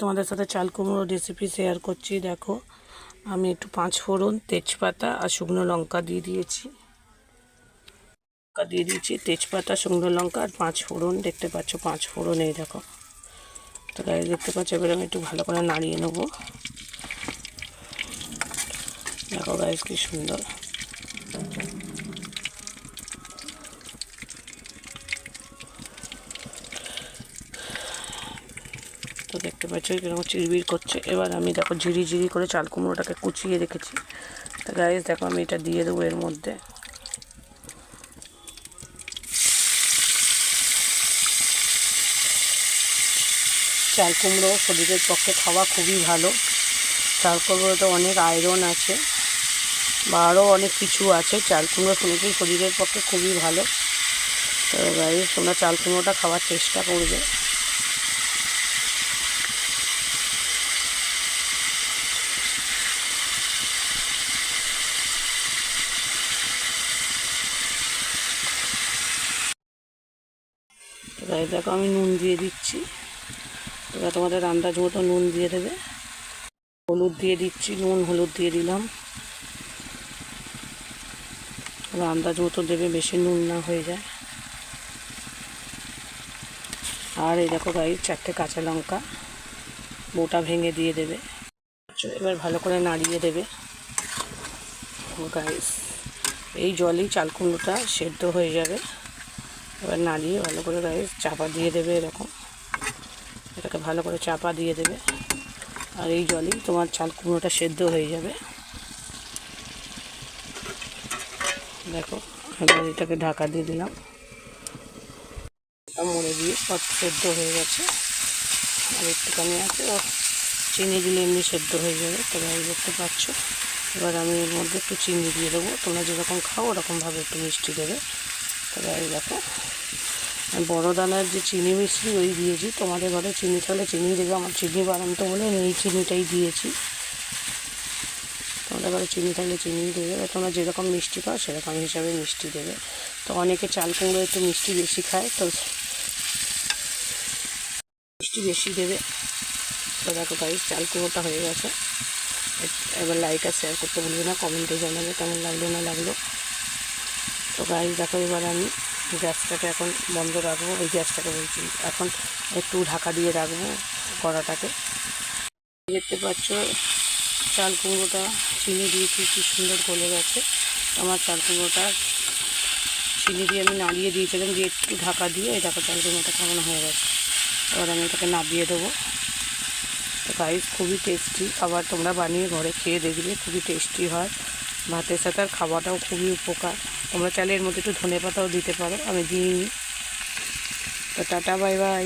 তোমাদের সাথে চাল কুমড়ো রেসিপি শেয়ার করছি, দেখো। আমি একটু পাঁচ ফোড়ন, তেজপাতা আর শুকনো লঙ্কা দিয়ে দিয়েছি। লঙ্কা দিয়ে দিয়েছি, তেজপাতা, শুকনো লঙ্কা আর পাঁচ ফোড়ন। দেখতে পাচ্ছ পাঁচ ফোড়ন এই দেখো। তো গাড়ি দেখতে পাচ্ছ, এবার আমি একটু ভালো করে নাড়িয়ে নেব। দেখো গাইজ কি সুন্দর। তো দেখতে পাচ্ছ কীরকম চিরবির করছে। এবার আমি দেখো ঝিরি ঝিরি করে চাল কুমড়োটাকে কুচিয়ে রেখেছি। তো গাইজ দেখো আমি এটা দিয়ে দেবো এর মধ্যে। চাল কুমড়ো শরীরের পক্ষে খাওয়া খুবই ভালো। চাল কুমড়োতে অনেক আয়রন আছে, বা আরও অনেক কিছু আছে। চাল কুমড়ো শুনেছি শরীরের পক্ষে খুবই ভালো। তো গাইজ তোমরা চাল কুমড়োটা খাওয়ার চেষ্টা করবে। এবার দেখো আমি নুন দিয়ে দিচ্ছি। এবার তোমাদের আন্দাজ মতো নুন দিয়ে দেবে। হলুদ দিয়ে দিচ্ছি, নুন হলুদ দিয়ে দিলাম। এবার আন্দাজ মতো দেবে, বেশি নুন না হয়ে যায়। আর এই দেখো গাই চারটে কাঁচা লঙ্কা, মোটা ভেঙে দিয়ে দেবে। এবার ভালো করে নাড়িয়ে দেবে। গাইস, এই জলেই চালকুমড়োটা সেদ্ধ হয়ে যাবে। এবার নাড়িয়ে ভালো করে গায়ে চাপা দিয়ে দেবে এরকম। এটাকে ভালো করে চাপা দিয়ে দেবে। আর এই জলেই তোমার চাল কুমড়োটা সেদ্ধ হয়ে যাবে। দেখো, এবার এটাকে ঢাকা দিয়ে দিলাম। মরে দিয়ে সব সেদ্ধ হয়ে গেছে। আর একটুখানি আছে, ও চিনি দিলে এমনি সেদ্ধ হয়ে যাবে তবে আমি দেখতে পাচ্ছ। এবার আমি এর মধ্যে একটু চিনি দিয়ে দেবো। তোমরা যেরকম খাও, ওরকমভাবে একটু মিষ্টি দেবে। তবে এই দেখো। বড় দানার যে চিনি মিশ্রি ওই দিয়েছি। তোমাদের ঘরে চিনি থাকলে চিনি দেবে, আমার চিনি বানাতে বলে আমি এই চিনিটাই দিয়েছি। তোমাদের ঘরে চিনি থাকলে চিনি দেবে, এবার তোমরা যেরকম মিষ্টি খাও সেরকম হিসাবে মিষ্টি দেবে। তো অনেকে চাল কুমড়ো একটু মিষ্টি বেশি খায়, তো মিষ্টি বেশি দেবে। তো দেখো গাইজ চাল কুমড়োটা হয়ে গেছে। এবার লাইক আর শেয়ার করতে ভুলবে না কমেন্টে জানাবে কেমন লাগল না লাগল। তো গাইজ দেখো এবার আমি গ্যাসটাকে এখন বন্ধ রাখব। ওই গ্যাসটাকে বলছি, এখন একটু ঢাকা দিয়ে রাখব কড়াটাকে। দেখতে পাচ্ছ, চাল কুমড়োটা চিনি দিয়েছি কি সুন্দর গলে গেছে। আমার চাল কুমড়োটা চিনি দিয়ে আমি নাড়িয়ে দিয়েছিলাম, দিয়ে একটু ঢাকা দিয়ে এই দেখো চাল কুমড়োটা খাওয়ানো হয়ে গেছে। এবার আমি এটাকে নাবিয়ে দেবো। তো গাইস খুবই টেস্টি খাবার তোমরা বানিয়ে ঘরে খেয়ে দেখবে, খুবই টেস্টি হয়। ভাতের সাথে আর খাওয়াটাও খুবই উপকার। তোমরা চাইলে এর মধ্যে একটু ধনে পাতাও দিতে পারো। আমি দিইনি। তো টাটা, বাই বাই।